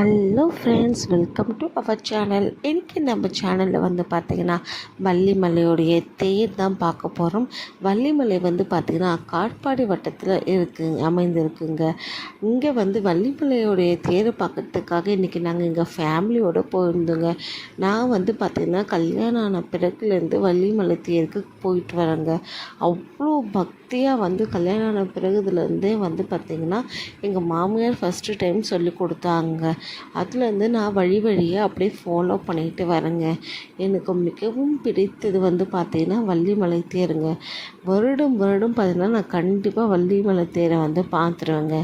Hello friends welcome to our channel இன்றைக்கி நம்ம சேனலில் வந்து பார்த்திங்கன்னா வள்ளிமலையோடைய தேர் தான் பார்க்க போகிறோம் வள்ளிமலை வந்து பார்த்திங்கன்னா காட்பாடி வட்டத்தில் இருக்குங்க அமைந்திருக்குங்க. இங்கே வந்து வள்ளிமலையோடைய தேரை பார்க்கறதுக்காக இன்றைக்கி நாங்கள் எங்கள் ஃபேமிலியோடு போயிருந்தோங்க. நான் வந்து பார்த்திங்கன்னா கல்யாணம் ஆன பிறகுலேருந்து வள்ளிமலை தேருக்கு போயிட்டு வரேங்க. அவ்வளோ பக் பக்தியாக வந்து கல்யாணம் ஆன பிறகுதுலேருந்தே வந்து பார்த்திங்கன்னா எங்கள் மாமியார் ஃபஸ்ட்டு டைம் சொல்லி கொடுத்தாங்க. அதுலேருந்து நான் வழி வழியாக அப்படியே ஃபாலோ பண்ணிட்டு வரேங்க. எனக்கு மிகவும் பிடித்தது வந்து பார்த்திங்கன்னா வள்ளிமலை தேருங்க. வருடம் வருடம் பார்த்திங்கன்னா நான் கண்டிப்பாக வள்ளிமலை தேரை வந்து பார்த்துருவேங்க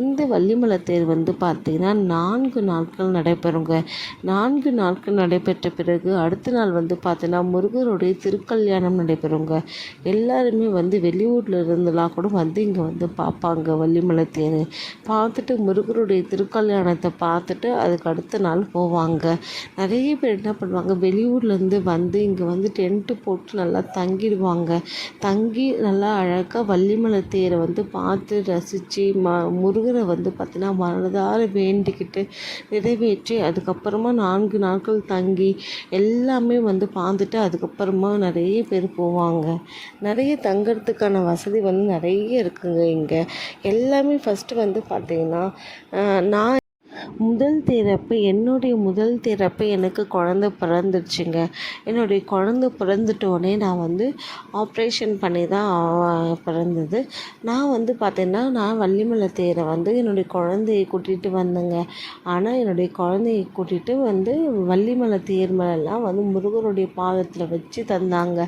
இந்த வள்ளிமலை தேர் வந்து பார்த்திங்கன்னா நான்கு நாட்கள் நடைபெறுங்க. நான்கு நாட்கள் நடைபெற்ற பிறகு அடுத்த நாள் வந்து பார்த்தீங்கன்னா முருகருடைய திருக்கல்யாணம் நடைபெறுங்க. எல்லாருமே வந்து வெளியூரில் இருந்தெல்லாம் கூட வந்து இங்கே வந்து பார்ப்பாங்க வள்ளிமலை தேர். பார்த்துட்டு முருகருடைய திருக்கல்யாணத்தை பார்த்துட்டு அதுக்கு அடுத்த நாள் போவாங்க. நிறைய பேர் என்ன பண்ணுவாங்க வெளியூர்லேருந்து வந்து இங்கே வந்து டென்ட்டு போட்டு நல்லா தங்கிடுவாங்க. தங்கி நல்லா அழகாக வள்ளிமலை தேரை வந்து பார்த்து ரசித்து ம முருகரை வந்து பார்த்திங்கன்னா மனதார வேண்டிக்கிட்டு நிறைவேற்றி அதுக்கப்புறமா நான்கு நாட்கள் தங்கி எல்லாமே வந்து பார்த்துட்டு அதுக்கப்புறமா நிறைய பேர் போவாங்க. நிறைய தங்கிறதுக்கான வசதி வந்து நிறைய இருக்குங்க இங்கே. எல்லாமே ஃபஸ்ட்டு வந்து பார்த்திங்கன்னா நான் முதல் திறப்பு என்னுடைய முதல் திறப்பு எனக்கு குழந்த பிறந்துடுச்சுங்க என்னுடைய குழந்த பிறந்துட்டோடனே நான் வந்து ஆப்ரேஷன் பண்ணி தான் பிறந்தது. நான் வந்து பார்த்தீங்கன்னா நான் வள்ளிமலை தேரை வந்து என்னுடைய குழந்தையை கூட்டிகிட்டு வந்தேங்க. ஆனால் என்னுடைய குழந்தையை கூட்டிகிட்டு வந்து வள்ளிமலை தேர் மேலெல்லாம் வந்து முருகருடைய பாதத்தில் வச்சு தந்தாங்க.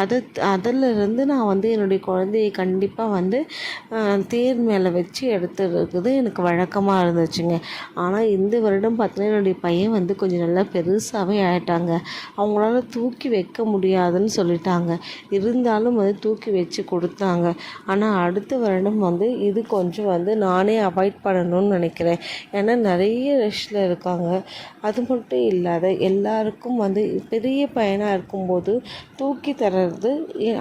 அது அதிலிருந்து நான் வந்து என்னுடைய குழந்தையை கண்டிப்பாக வந்து தேர் மேலே வச்சு எடுத்துருக்குது எனக்கு வழக்கமாக இருந்துச்சுங்க. ஆனால் ஆனால் இந்த வருடம் பார்த்தீங்கன்னா என்னுடைய பையன் வந்து கொஞ்சம் நல்லா பெருசாகவே ஆயிட்டாங்க. அவங்களால தூக்கி வைக்க முடியாதுன்னு சொல்லிட்டாங்க. இருந்தாலும் வந்து தூக்கி வச்சு கொடுத்தாங்க. ஆனால் அடுத்த வருடம் வந்து இது கொஞ்சம் வந்து நானே அவாய்ட் பண்ணணும்னு நினைக்கிறேன். ஏன்னா நிறைய ரஷ்ல இருக்காங்க. அது மட்டும் இல்லாத எல்லாருக்கும் வந்து பெரிய பையனாக இருக்கும்போது தூக்கி தர்றது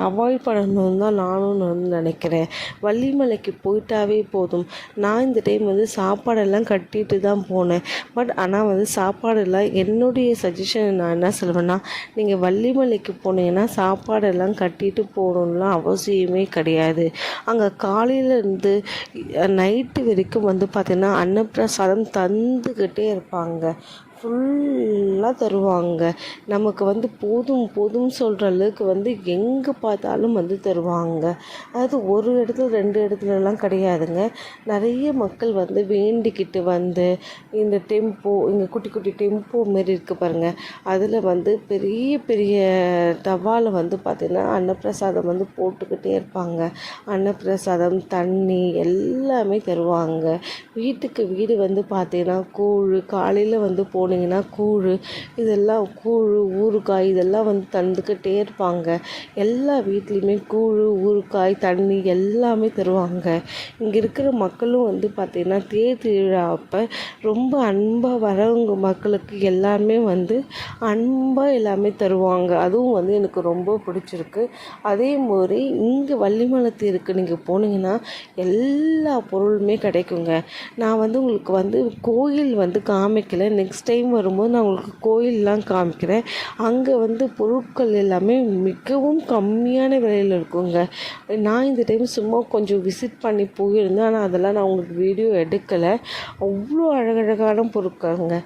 அவாய்ட் பண்ணணும்னு தான் நானும் வந்து நினைக்கிறேன். வள்ளிமலைக்கு போயிட்டாவே போதும். நான் இந்த டைம் வந்து சாப்பாடெல்லாம் கட்டிட்டு தான் போனேன். பட் ஆனால் வந்து சாப்பாடெல்லாம் என்னுடைய சஜஷன் நான் என்ன சொல்லுவேன்னா நீங்கள் வள்ளிமலைக்கு போனீங்கன்னா சாப்பாடெல்லாம் கட்டிட்டு போகணும்லாம் அவசியமே கிடையாது. அங்கே காலையிலேருந்து நைட்டு வரைக்கும் வந்து பார்த்திங்கன்னா அன்னப்பிரசாதம் தந்துக்கிட்டே இருப்பாங்க. ஃபுல்லாக தருவாங்க. நமக்கு வந்து போதும் போதும் சொல்கிற அளவுக்கு வந்து எங்கே பார்த்தாலும் வந்து தருவாங்க. அது ஒரு இடத்துல ரெண்டு இடத்துலலாம் கிடையாதுங்க. நிறைய மக்கள் வந்து வேண்டிக்கிட்டு வந்து இந்த டெம்போ இங்கே குட்டி குட்டி டெம்போ மாரி இருக்குது பாருங்கள் அதில் வந்து பெரிய பெரிய டவாவில் வந்து பார்த்திங்கன்னா அன்னப்பிரசாதம் வந்து போட்டுக்கிட்டே இருப்பாங்க. அன்னப்பிரசாதம் தண்ணி எல்லாமே தருவாங்க. வீட்டுக்கு வீடு வந்து பார்த்தீங்கன்னா கூழ் காலையில் வந்து போனீங்கன்னா கூழ் இதெல்லாம் கூழ் ஊறுகாய் இதெல்லாம் வந்து தந்துக்கிட்டே இருப்பாங்க. எல்லா வீட்லேயுமே கூழ் ஊறுகாய் தண்ணி எல்லாமே தருவாங்க. இங்கே இருக்கிற மக்களும் வந்து பார்த்திங்கன்னா தேர் திருவிழா அப்போ ரொம்ப அன்பாக வரவங்க மக்களுக்கு எல்லாமே வந்து அன்பாக எல்லாமே தருவாங்க. அதுவும் வந்து எனக்கு ரொம்ப பிடிச்சிருக்கு. அதே மாதிரி இங்கே வள்ளிமலை தேருக்கு நீங்கள் போனீங்கன்னா எல்லா பொருளுமே கிடைக்குங்க. நான் வந்து உங்களுக்கு வந்து கோயில் வந்து காமிக்கல. நெக்ஸ்ட் டைம் வரும்போது நான் உங்களுக்கு கோயிலெலாம் காமிக்கிறேன். அங்கே வந்து பொருட்கள் எல்லாமே மிகவும் கம்மியான விலையில் இருக்குங்க. நான் இந்த டைம் சும்மா கொஞ்சம் விசிட் பண்ணி போயிருந்தேன். ஆனால் அதெல்லாம் நான் உங்களுக்கு வீடியோ எடுக்கலை. அவ்வளோ அழகழகான பொருட்கள்ங்க.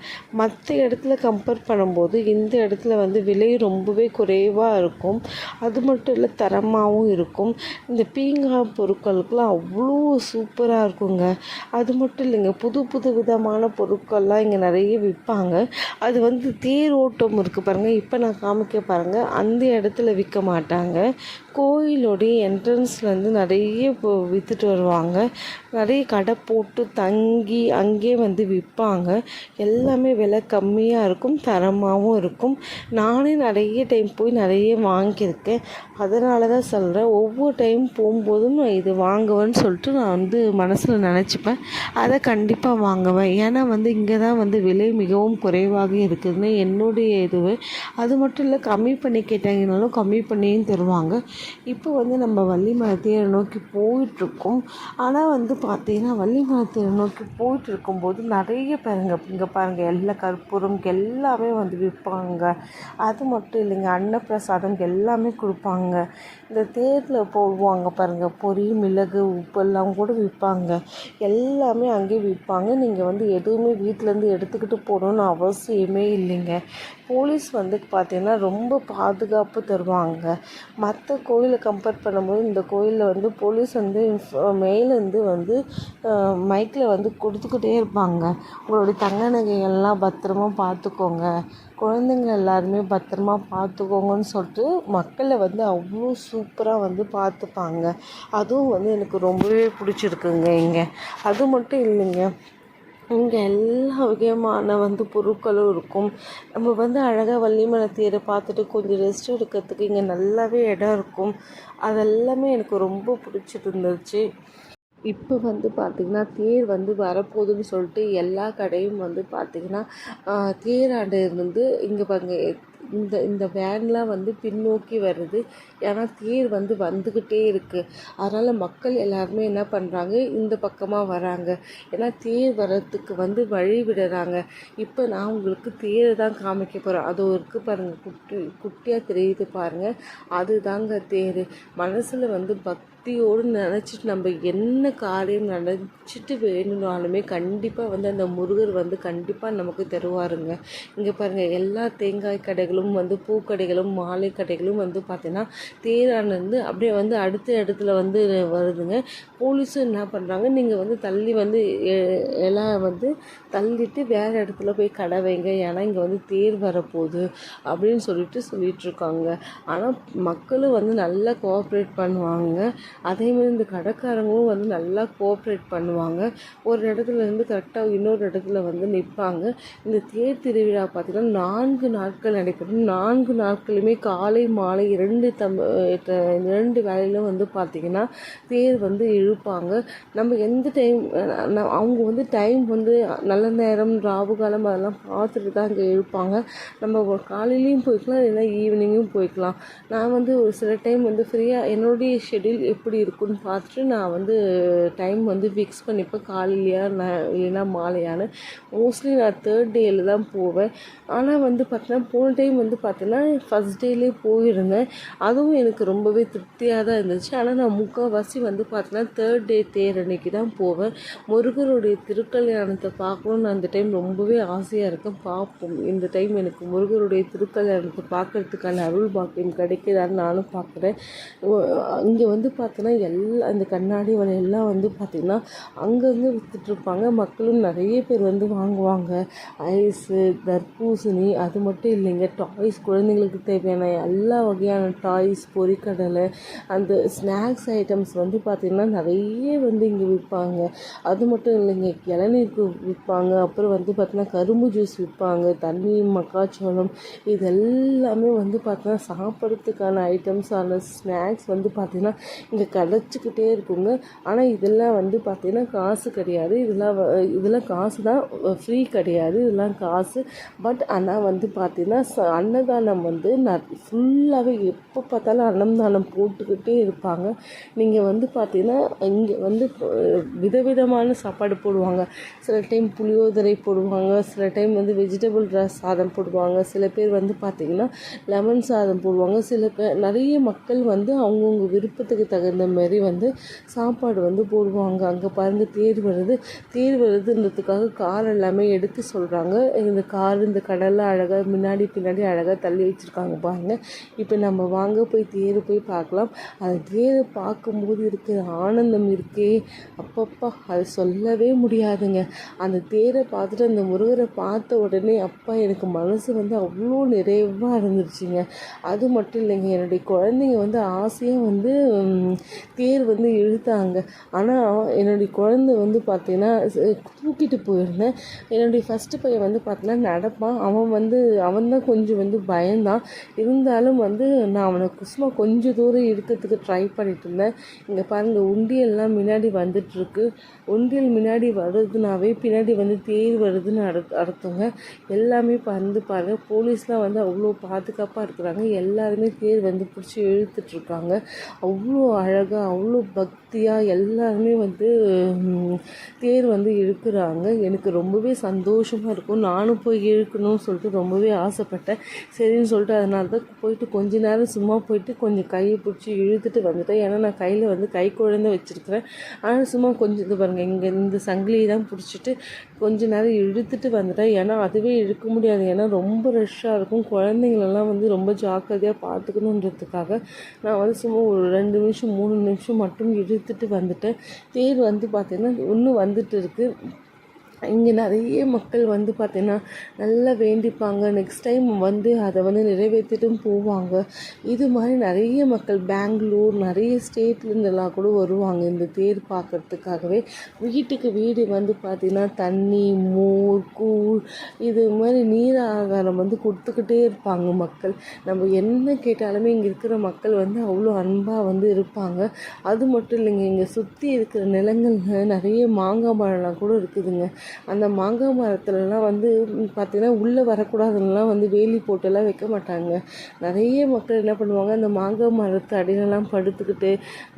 மற்ற இடத்துல கம்பேர் பண்ணும்போது இந்த இடத்துல வந்து விலை ரொம்பவே குறைவாக இருக்கும். அது மட்டும் இல்லை தரமாகவும் இருக்கும். இந்த பீங்கா பொருட்களுக்கெல்லாம் அவ்வளோ சூப்பராக இருக்குங்க. அது மட்டும் இல்லைங்க புது புது விதமான பொருட்கள்லாம் இங்கே நிறைய விற்பாங்க அது வந்து தேரோட்டம் இருக்குது பாருங்கள் இப்போ நான் காமிக்க பாருங்கள் அந்த இடத்துல விற்க மாட்டாங்க. கோயிலோடைய என்ட்ரன்ஸ்லேருந்து நிறைய இப்போ விற்றுட்டு வருவாங்க. நிறைய கடை போட்டு தங்கி அங்கே வந்து விற்பாங்க எல்லாமே விலை கம்மியாக இருக்கும். தரமாகவும் இருக்கும். நானே நிறைய டைம் போய் நிறைய வாங்கியிருக்கேன். அதனால தான் சொல்கிறேன் ஒவ்வொரு டைம் போகும்போதும் நான் இது வாங்குவேன்னு சொல்லிட்டு நான் வந்து மனசில் நினச்சிப்பேன். அதை கண்டிப்பாக வாங்குவேன். ஏன்னா வந்து இங்கே தான் வந்து விலை மிகவும் குறைவாக இருக்குதுன்னு என்னுடைய இதுவே. அது மட்டும் இல்லை கம்மி பண்ணி கேட்டாங்கனாலும் கம்மி பண்ணியும் தருவாங்க. இப்போ வந்து நம்ம வள்ளி தேரை நோக்கி போயிட்டுருக்கோம். ஆனால் வந்து பார்த்தீங்கன்னா வள்ளி தேரை நோக்கி போயிட்டு இருக்கும்போது நிறைய பேருங்க இங்கே பாருங்கள் எல்லா கற்பூரம் எல்லாமே வந்து விற்பாங்க. அது மட்டும் இல்லைங்க அன்னப்பிரசாதம் எல்லாமே கொடுப்பாங்க. இந்த தேரில் போடுவாங்க பாருங்கள் பொரி மிளகு உப்பெல்லாம் கூட விற்பாங்க எல்லாமே அங்கேயே விற்பாங்க நீங்கள் வந்து எதுவுமே வீட்டிலேருந்து எடுத்துக்கிட்டு போகணுன்னு அவசியமே இல்லைங்க. போலீஸ் வந்து பார்த்திங்கன்னா ரொம்ப பாதுகாப்பு தருவாங்க. மற்ற கோயிலை கம்பேர் பண்ணும்போது இந்த கோயிலில் வந்து போலீஸ் வந்து மேலேருந்து வந்து மைக்கில் வந்து கொடுத்துக்கிட்டே இருப்பாங்க. உங்களுடைய தங்க நகைகள்லாம் பத்திரமா பார்த்துக்கோங்க குழந்தைங்க எல்லாருமே பத்திரமா பார்த்துக்கோங்கன்னு சொல்லிட்டு மக்களை வந்து அவ்வளோ சூப்பராக வந்து பார்த்துப்பாங்க. அதுவும் வந்து எனக்கு ரொம்பவே பிடிச்சிருக்குங்க இங்கே. அது மட்டும் இல்லைங்க. இங்கே எல்லா வகையான வந்து பொருட்களும் இருக்கும். நம்ம வந்து அழகாக வள்ளிமலை தேரை பார்த்துட்டு கொஞ்சம் ரெஸ்ட் எடுக்கிறதுக்கு இங்கே நல்லாவே இடம் இருக்கும். அதெல்லாமே எனக்கு ரொம்ப பிடிச்சிருந்துச்சு. இப்போ வந்து பார்த்திங்கன்னா தேர் வந்து வரப்போகுதுன்னு சொல்லிட்டு எல்லா கடையும் வந்து பார்த்திங்கன்னா தேராண்டு வந்து இங்கே பாருங்க இந்த இந்த வேன்லாம் வந்து பின்னோக்கி வருது. ஏன்னா தேர் வந்து வந்துக்கிட்டே இருக்குது அதனால் மக்கள் எல்லாருமே என்ன பண்ணுறாங்க இந்த பக்கமாக வராங்க. ஏன்னா தேர் வர்றதுக்கு வந்து வழி விடுறாங்க. இப்போ நான் உங்களுக்கு தேரை தான் காமிக்க போகிறேன் அது இருக்குது பாருங்கள் குட்டி குட்டியாக தெரியுது பாருங்கள் அதுதாங்க தேர். மனசில் வந்து பக் பக்தியோடு நினச்சிட்டு நம்ம என்ன காரியம் நினச்சிட்டு வேணும்னாலுமே கண்டிப்பாக வந்து அந்த முருகர் வந்து கண்டிப்பாக நமக்கு தருவாருங்க. இங்கே பாருங்கள் எல்லா தேங்காய் கடைகளும் வந்து பூக்கடைகளும் மாலை கடைகளும் வந்து பார்த்திங்கன்னா தேரானது அப்படியே வந்து அடுத்த இடத்துல வந்து வருதுங்க. போலீஸும் என்ன பண்ணுறாங்க நீங்கள் வந்து தள்ளி வந்து எல்லாம் வந்து தள்ளிட்டு வேறு இடத்துல போய் கடை வைங்க. ஏன்னா இங்கே வந்து தேர் வரப்போகுது அப்படின்னு சொல்லிட்டு சொல்லிகிட்ருக்காங்க ஆனால் மக்களும் வந்து நல்லா கோஆப்ரேட் பண்ணுவாங்க. அதேமாதிரி இந்த கடைக்காரங்களும் வந்து நல்லா கோஆப்ரேட் பண்ணுவாங்க. ஒரு இடத்துல இருந்து கரெக்டாக இன்னொரு இடத்துல வந்து நிற்பாங்க இந்த தேர் திருவிழா பார்த்திங்கன்னா நான்கு நாட்கள் நடைபெறும். நான்கு நாட்களுமே காலை மாலை இரண்டு தம் இரண்டு வேலையிலும் வந்து பார்த்திங்கன்னா தேர் வந்து இழுப்பாங்க. நம்ம எந்த டைம் அவங்க வந்து டைம் வந்து நல்ல நேரம் ராவு காலம் அதெல்லாம் பார்த்துட்டு தான் அங்கே இழுப்பாங்க. நம்ம காலையிலையும் போய்க்கலாம் இல்லைன்னா ஈவினிங்கும் போய்க்கலாம். நான் வந்து ஒரு சில டைம் வந்து ஃப்ரீயாக என்னுடைய ஷெட்யூல் எப்படி இருக்குன்னு பார்த்துட்டு நான் வந்து டைம் வந்து ஃபிக்ஸ் பண்ணிப்பேன். காலையிலையா நான் இல்லைன்னா மாலையான்னு. மோஸ்ட்லி நான் தேர்ட் டேயில் தான் போவேன். ஆனால் வந்து பார்த்தீங்கன்னா போன டைம் வந்து பார்த்தீங்கன்னா ஃபஸ்ட் டேலே போயிருந்தேன். அதுவும் எனக்கு ரொம்பவே திருப்தியாக தான் இருந்துச்சு. ஆனால் நான் முக்கால்வாசி வந்து பார்த்தீங்கன்னா தேர்ட் டே தேர் அன்னைக்கு தான் போவேன். முருகருடைய திருக்கல்யாணத்தை பார்க்கணுன்னு அந்த டைம் ரொம்பவே ஆசையாக இருக்கேன். பார்ப்போம். இந்த டைம் எனக்கு முருகருடைய திருக்கல்யாணத்தை பார்க்குறதுக்கான அருள் பாக்கியம் கிடைக்குதான்னு நானும் பார்க்குறேன் இங்கே வந்து பார்த்து பார்த்தோன்னா எல்லா இந்த கண்ணாடி வலையெல்லாம் வந்து பார்த்திங்கன்னா அங்கங்கே விற்றுட்ருப்பாங்க மக்களும் நிறைய பேர் வந்து வாங்குவாங்க. ஐஸு தர்பூசணி அது மட்டும் இல்லைங்க. டாய்ஸ் குழந்தைங்களுக்கு தேவையான எல்லா வகையான டாய்ஸ் பொரிக்கடலை அந்த ஸ்நாக்ஸ் ஐட்டம்ஸ் வந்து பார்த்திங்கன்னா நிறைய வந்து இங்கே விற்பாங்க. அது மட்டும் இல்லைங்க இளநீருக்கு விற்பாங்க. அப்புறம் வந்து பார்த்திங்கன்னா கரும்பு ஜூஸ் விற்பாங்க. தண்ணி மக்காச்சோளம் இது எல்லாமே வந்து பார்த்திங்கன்னா சாப்பிட்றதுக்கான ஐட்டம்ஸான ஸ்நாக்ஸ் வந்து பார்த்திங்கன்னா இங்கே கிடச்சிக்கிட்டே இருக்குங்க. ஆனால் இதெல்லாம் வந்து பார்த்திங்கன்னா காசு கிடையாது. இதெல்லாம் இதெல்லாம் காசு தான் ஃப்ரீ கிடையாது. இதெல்லாம் காசு. பட் ஆனால் வந்து பார்த்திங்கன்னா அன்னதானம் வந்து நான் ஃபுல்லாகவே எப்போ பார்த்தாலும் அன்னதானம் போட்டுக்கிட்டே இருப்பாங்க. நீங்கள் வந்து பார்த்திங்கன்னா இங்கே வந்து விதவிதமான சாப்பாடு போடுவாங்க. சில டைம் புளியோதரை போடுவாங்க. சில டைம் வந்து வெஜிடபிள் ரைஸ் சாதம் போடுவாங்க. சில பேர் வந்து பார்த்திங்கன்னா லெமன் சாதம் போடுவாங்க. சில பேர் நிறைய மக்கள் வந்து அவங்கவுங்க விருப்பத்துக்கு தகுந்த மாதிரி வந்து சாப்பாடு வந்து போடுவாங்க. அங்கே பாருங்கள் தேர் வருது. தேர் வருதுன்றதுக்காக கார் எல்லாமே எடுத்து சொல்கிறாங்க இந்த கார் இந்த கடலில் அழகாக முன்னாடி பின்னாடி அழகாக தள்ளி வச்சுருக்காங்க பாருங்கள் இப்போ நம்ம வாங்க போய் தேர் போய் பார்க்கலாம். அந்த தேரை பார்க்கும்போது இருக்கிற ஆனந்தம் இருக்கே. அப்பப்பா அது சொல்லவே முடியாதுங்க. அந்த தேரை பார்த்துட்டு அந்த முருகரை பார்த்த உடனே அப்பா எனக்கு மனசு வந்து அவ்வளோ நிறைவாக இருந்துருச்சுங்க. அது மட்டும் இல்லைங்க என்னுடைய குழந்தைங்க வந்து ஆசையாக வந்து தேர் வந்து இழுத்தாங்க. ஆனால் என்னுடைய குழந்தை வந்து பார்த்தீங்கன்னா தூக்கிட்டு போயிருந்தேன். என்னுடைய ஃபஸ்ட்டு பையன் வந்து பார்த்தீங்கன்னா நடப்பான். அவன் வந்து அவன் தான் கொஞ்சம் வந்து பயந்தான். இருந்தாலும் வந்து நான் அவனை சும்மா கொஞ்சம் தூரம் இருக்கிறதுக்கு ட்ரை பண்ணிட்டு இருந்தேன். இங்கே பாருங்கள் உண்டியல்லாம் முன்னாடி வந்துட்டுருக்கு. உண்டியல் முன்னாடி வருதுனாவே பின்னாடி வந்து தேர் வருதுன்னு அடு அர்த்தங்க. எல்லாமே வந்து பாருங்கள் போலீஸ்லாம் வந்து அவ்வளோ பாதுகாப்பாக இருக்கிறாங்க. எல்லாருமே தேர் வந்து பிடிச்சி இழுத்துட்ருக்காங்க அவ்வளோ அழகாக அவ்வளோ பக்தியாக எல்லாருமே வந்து தேர் வந்து இழுக்கிறாங்க. எனக்கு ரொம்பவே சந்தோஷமாக இருக்கும். நானும் போய் இழுக்கணும்னு சொல்லிட்டு ரொம்பவே ஆசைப்பட்டேன். சரின்னு சொல்லிட்டு அதனால தான் போயிட்டு கொஞ்ச நேரம் சும்மா போயிட்டு கொஞ்சம் கையை பிடிச்சி இழுத்துட்டு வந்துட்டேன். ஏன்னா நான் கையில் வந்து கை குழந்தை வச்சுருக்கிறேன். ஆனால் சும்மா கொஞ்சம் இது பாருங்கள் இங்கே இந்த சங்கிலியை தான் பிடிச்சிட்டு கொஞ்ச நேரம் இழுத்துட்டு வந்துட்டேன். ஏன்னா அதுவே இழுக்க முடியாது. ஏன்னா ரொம்ப ரஷ்ஷாக இருக்கும். குழந்தைங்களெல்லாம் வந்து ரொம்ப ஜாக்கிரதையாக பார்த்துக்கணுன்றதுக்காக நான் வந்து சும்மா ஒரு ரெண்டு நிமிஷம் மூணு நிமிஷம் மட்டும் இழுத்துட்டு வந்துட்டேன் தேர் வந்து பார்த்திங்கன்னா இன்னும் வந்துட்டு இருக்குது இங்கே நிறைய மக்கள் வந்து பார்த்திங்கன்னா நல்லா வேண்டிப்பாங்க. நெக்ஸ்ட் டைம் வந்து அதை வந்து நிறைவேற்றிட்டும் போவாங்க. இது மாதிரி நிறைய மக்கள் பெங்களூர் நிறைய ஸ்டேட்லேருந்தெல்லாம் கூட வருவாங்க இந்த தேர் பார்க்கறதுக்காகவே வீட்டுக்கு வீடு வந்து பார்த்திங்கன்னா தண்ணி மோர் கூழ் இது மாதிரி நீர் ஆகாரம் வந்து கொடுத்துக்கிட்டே இருப்பாங்க மக்கள். நம்ம என்ன கேட்டாலுமே இங்கே இருக்கிற மக்கள் வந்து அவ்வளோ அன்பாக வந்து இருப்பாங்க. அது மட்டும் இல்லைங்க இங்கே சுற்றி இருக்கிற நிலங்கள் நிறைய மாங்காய் மரம்லாம் கூட இருக்குதுங்க. அந்த மாங்காய் மரத்துலலாம் வந்து பார்த்திங்கன்னா உள்ளே வரக்கூடாதுன்னெலாம் வந்து வேலி போட்டெல்லாம் வைக்க மாட்டாங்க. நிறைய மக்கள் என்ன பண்ணுவாங்க அந்த மாங்காய் மரத்து அடியிலலாம் படுத்துக்கிட்டு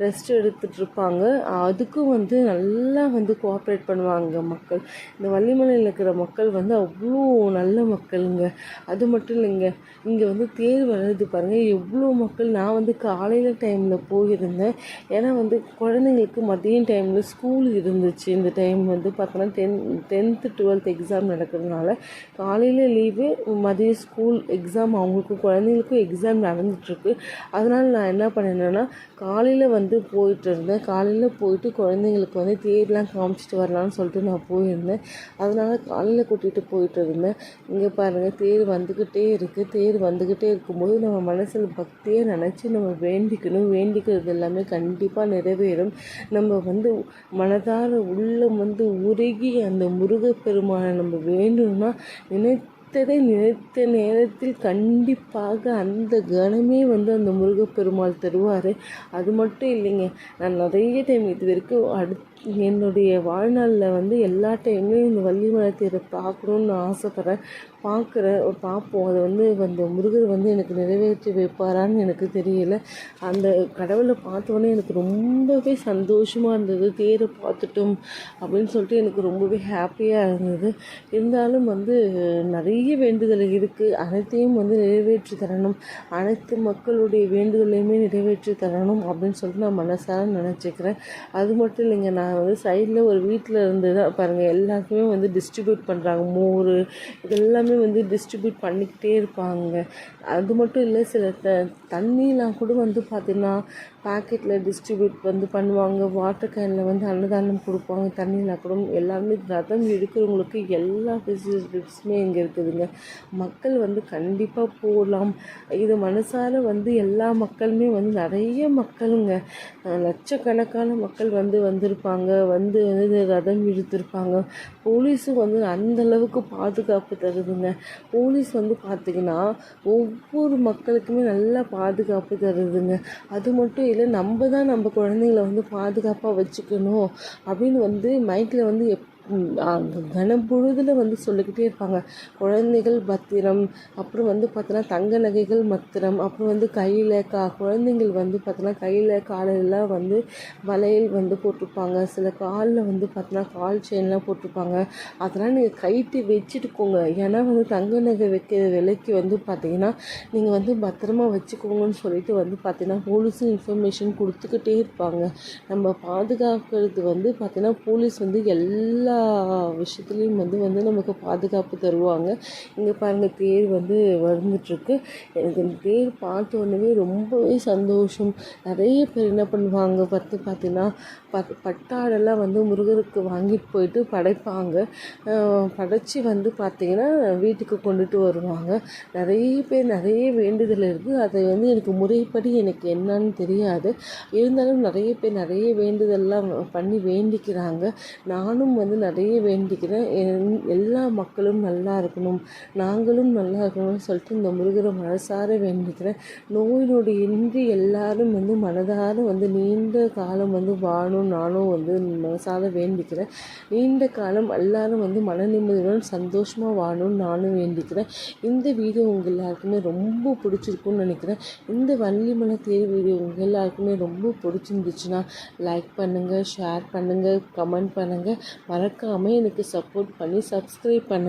ரெஸ்ட் எடுத்துகிட்டு இருப்பாங்க. அதுக்கும் வந்து நல்லா வந்து கோஆப்ரேட் பண்ணுவாங்க மக்கள். இந்த வள்ளிமலையில் இருக்கிற மக்கள் வந்து அவ்வளோ நல்ல மக்களுங்க. அது மட்டும் இல்லைங்க இங்கே வந்து தேர் வளருது பாருங்கள் எவ்வளோ மக்கள் நான் வந்து காலையில் டைமில் போயிருந்தேன். ஏன்னா வந்து குழந்தைங்களுக்கு மதியம் டைமில் ஸ்கூல் இருந்துச்சு. இந்த டைம் வந்து பார்த்தோன்னா டென் டென்த்து டுவெல்த் எக்ஸாம் நடக்கிறதுனால காலையில் லீவு மதியம் ஸ்கூல் எக்ஸாம் அவங்களுக்கும் குழந்தைங்களுக்கும் எக்ஸாம் நடந்துகிட்ருக்கு அதனால் நான் என்ன பண்ணினேன்னா காலையில் வந்து போயிட்டு இருந்தேன் காலையில் போயிட்டு குழந்தைங்களுக்கு வந்து தேர்லாம் காமிச்சிட்டு வரலான்னு சொல்லிட்டு நான் போயிருந்தேன். அதனால் காலையில் கூட்டிகிட்டு போயிட்டு இருந்தேன் இங்கே பாருங்கள் தேர் வந்துக்கிட்டே இருக்குது தேர் வந்துக்கிட்டே இருக்கும்போது நம்ம மனசில் பக்தியை நினச்சி நம்ம வேண்டிக்கணும். வேண்டிக்கிறது எல்லாமே கண்டிப்பாக நிறைவேறும். நம்ம வந்து மனதார உள்ளம் வந்து உருகி அந்த முருகப்பெருமானை நம்ம வேண்டும்னா நினைத்ததை நினைத்த நேரத்தில் கண்டிப்பாக அந்த கணமே வந்து அந்த முருகப்பெருமாள் தருவார். அது மட்டும் இல்லைங்க நான் நிறைய டைம் இது வரைக்கும் அடுத்து என்னுடைய வாழ்நாளில் வந்து எல்லா டைம்லையும் இந்த வள்ளிமலை தேரை பார்க்கணுன்னு நான் ஆசைப்பட்றேன் பார்க்குறேன் பார்ப்போம் அதை வந்து அந்த முருகர் வந்து எனக்கு நிறைவேற்றி வைப்பாரான்னு எனக்கு தெரியல. அந்த கடவுளை பார்த்தோன்னே எனக்கு ரொம்பவே சந்தோஷமாக இருந்தது. தேரை பார்த்துட்டோம் அப்படின்னு சொல்லிட்டு எனக்கு ரொம்பவே ஹாப்பியாக இருந்தது. இருந்தாலும் வந்து நிறைய வேண்டுதல் இருக்குது அனைத்தையும் வந்து நிறைவேற்றி தரணும். அனைத்து மக்களுடைய வேண்டுதலையுமே நிறைவேற்றி தரணும் அப்படின்னு சொல்லிட்டு நான் மனசார நினச்சிக்கிறேன். அது மட்டும் இல்லைங்க நான் வந்து சைடில் ஒரு வீட்டில் இருந்து தான் பாருங்கள் எல்லாருக்குமே வந்து டிஸ்ட்ரிபியூட் பண்ணுறாங்க மோர் இதெல்லாமே வந்து டிஸ்ட்ரிபியூட் பண்ணிக்கிட்டே இருப்பாங்க. அது மட்டும் இல்லை சில த தண்ணிலாம் கூட வந்து பார்த்திங்கன்னா பாக்கெட்டில் டிஸ்ட்ரிபியூட் வந்து பண்ணுவாங்க வாட்டர் கேனில் வந்து அன்னதானம் கொடுப்பாங்க தண்ணியில் கூட எல்லாமே ரதம் எடுக்கிறவங்களுக்கு எல்லா ஃபெசிலிட்டிஸுமே இங்கே இருக்குதுங்க. மக்கள் வந்து கண்டிப்பாக போகலாம் இது மனசார வந்து எல்லா மக்களுமே வந்து நிறைய மக்களுங்க. லட்சக்கணக்கான மக்கள் வந்து வந்திருப்பாங்க வந்து வந்து ரதம் இழுத்துருப்பாங்க. போலீஸும் வந்து அந்தளவுக்கு பாதுகாப்பு தருதுங்க. போலீஸ் வந்து பார்த்திங்கன்னா ஒவ்வொரு மக்களுக்குமே நல்லா பாதுகாப்பு தருதுங்க. அது மட்டும் இல்லை நம்ம தான் நம்ம குழந்தைங்கள வந்து பாதுகாப்பாக வச்சுக்கணும் அப்படின்னு வந்து மைக்கில் வந்து எப் கனப்பொழுதில் வந்து சொல்லிக்கிட்டே இருப்பாங்க. குழந்தைகள் பத்திரம் அப்புறம் வந்து பார்த்தோன்னா தங்க நகைகள் பத்திரம் அப்புறம் வந்து கையில் கா குழந்தைங்கள் வந்து பார்த்தோன்னா கையில் காலெல்லாம் வந்து வளையல் வந்து போட்டிருப்பாங்க. சில காலில் வந்து பார்த்தோன்னா கால் செயின்லாம் போட்டிருப்பாங்க. அதெல்லாம் நீங்கள் கைட்டு வச்சுட்டுக்கோங்க. ஏன்னா வந்து தங்க நகை வைக்கிற விலைக்கு வந்து பார்த்தீங்கன்னா நீங்கள் வந்து பத்திரமா வச்சுக்கோங்கன்னு சொல்லிட்டு வந்து பார்த்தீங்கன்னா போலீஸும் இன்ஃபர்மேஷன் கொடுத்துக்கிட்டே இருப்பாங்க. நம்ம பாதுகாக்கிறது வந்து பார்த்தீங்கன்னா போலீஸ் வந்து எல்லா விஷயத்துலேயும் வந்து வந்து நமக்கு பாதுகாப்பு தருவாங்க. இங்கே பாருங்கள் தேர் வந்து வந்துட்டுருக்கு எனக்கு இந்த தேர் பார்த்த உடனே ரொம்பவே சந்தோஷம். நிறைய பேர் என்ன பண்ணுவாங்க பார்த்து பார்த்தீங்கன்னா பட் பட்டாடெல்லாம் வந்து முருகருக்கு வாங்கிட்டு போயிட்டு படைப்பாங்க. படைச்சி வந்து பார்த்திங்கன்னா வீட்டுக்கு கொண்டுட்டு வருவாங்க. நிறைய பேர் நிறைய வேண்டுதல் இருக்குது அதை வந்து எனக்கு முறைப்படி எனக்கு என்னன்னு தெரியாது. இருந்தாலும் நிறைய பேர் நிறைய வேண்டுதல்லாம் பண்ணி வேண்டிக்கிறாங்க. நானும் வந்து நிறைய வேண்டிக்கிறேன். என்- எல்லா மக்களும் நல்லா இருக்கணும். நாங்களும் நல்லா இருக்கணும்னு சொல்லிட்டு இந்த முருகரை மனசார வேண்டிக்கிறேன். நோய் நொடி இன்றி எல்லாரும் வந்து மனதார வந்து நீண்ட காலம் வந்து வாழணும் நானும் வந்து மனசார வேண்டிக்கிறேன். நீண்ட காலம் எல்லாரும் வந்து மன நிம்மதியுடன் சந்தோஷமாக வாழணும்னு நானும் வேண்டிக்கிறேன். இந்த வீடியோ உங்கள் எல்லாருக்குமே ரொம்ப பிடிச்சிருக்குன்னு நினைக்கிறேன். இந்த வள்ளிமலை தேர் வீடியோ உங்கள் எல்லாருக்குமே ரொம்ப பிடிச்சிருந்துச்சுன்னா லைக் பண்ணுங்கள் ஷேர் பண்ணுங்கள் கமெண்ட் பண்ணுங்கள் மறக்காமல் எனக்கு சப்போர்ட் பண்ணி சப்ஸ்கிரைப் பண்ணுங்கள்